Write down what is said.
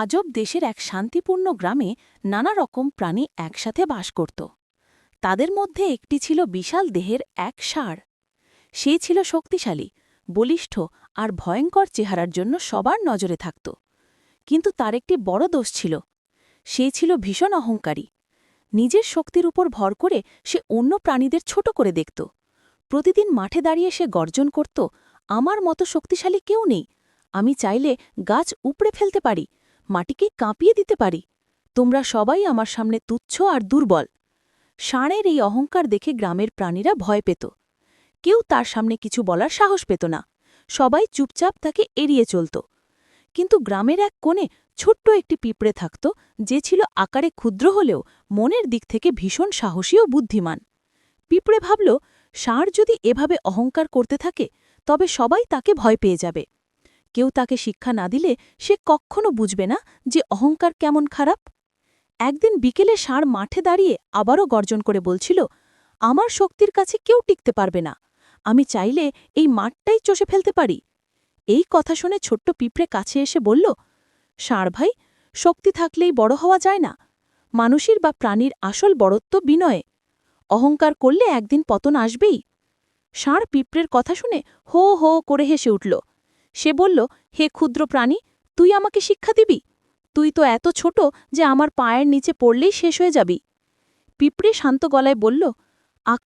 আজব দেশের এক শান্তিপূর্ণ গ্রামে নানা রকম প্রাণী একসাথে বাস করত। তাদের মধ্যে একটি ছিল বিশাল দেহের এক ষাঁড়। সে ছিল শক্তিশালী, বলিষ্ঠ আর ভয়ঙ্কর চেহারার জন্য সবার নজরে থাকত। কিন্তু তার একটি বড় দোষ ছিল। সে ছিল ভীষণ অহংকারী। নিজের শক্তির উপর ভর করে সে অন্য প্রাণীদের ছোট করে দেখত। প্রতিদিন মাঠে দাঁড়িয়ে সে গর্জন করত, আমার মতো শক্তিশালী কেউ নেই। আমি চাইলে গাছ উপড়ে ফেলতে পারি। মাটিকে কাঁপিয়ে দিতে পারি। তোমরা সবাই আমার সামনে তুচ্ছ আর দুর্বল। ষাঁড়ের এই অহংকার দেখে গ্রামের প্রাণীরা ভয় পেত। কেউ তার সামনে কিছু বলার সাহস পেত না। সবাই চুপচাপ তাকে এড়িয়ে চলত। কিন্তু গ্রামের এক কোণে ছোট্ট একটি পিঁপড়ে থাকত, যে ছিল আকারে ক্ষুদ্র হলেও মনের দিক থেকে ভীষণ সাহসী ও বুদ্ধিমান। পিঁপড়ে ভাবল, ষাঁড় যদি এভাবে অহংকার করতে থাকে, তবে সবাই তাকে ভয় পেয়ে যাবে। কেউ তাকে শিক্ষা না দিলে সে কখনো বুঝবে না যে অহংকার কেমন খারাপ। একদিন বিকেলে ষাঁড় মাঠে দাঁড়িয়ে আবারও গর্জন করে বলছিল, আমার শক্তির কাছে কেউ টিকতে পারবে না। আমি চাইলে এই মাঠটাই চষে ফেলতে পারি। এই কথা শুনে ছোট্ট পিঁপড়ে কাছে এসে বলল, ষাঁড় ভাই, শক্তি থাকলেই বড় হওয়া যায় না। মানুষের বা প্রাণীর আসল বড়ত্ব বিনয়ে। অহংকার করলে একদিন পতন আসবেই। ষাঁড় পিঁপড়ের কথা শুনে হো হো করে হেসে উঠল। সে বলল, হে ক্ষুদ্র প্রাণী, তুই আমাকে শিক্ষা দিবি? তুই তো এত ছোট যে আমার পায়ের নিচে পড়লেই শেষ হয়ে যাবি। পিঁপড়ে শান্ত গলায় বলল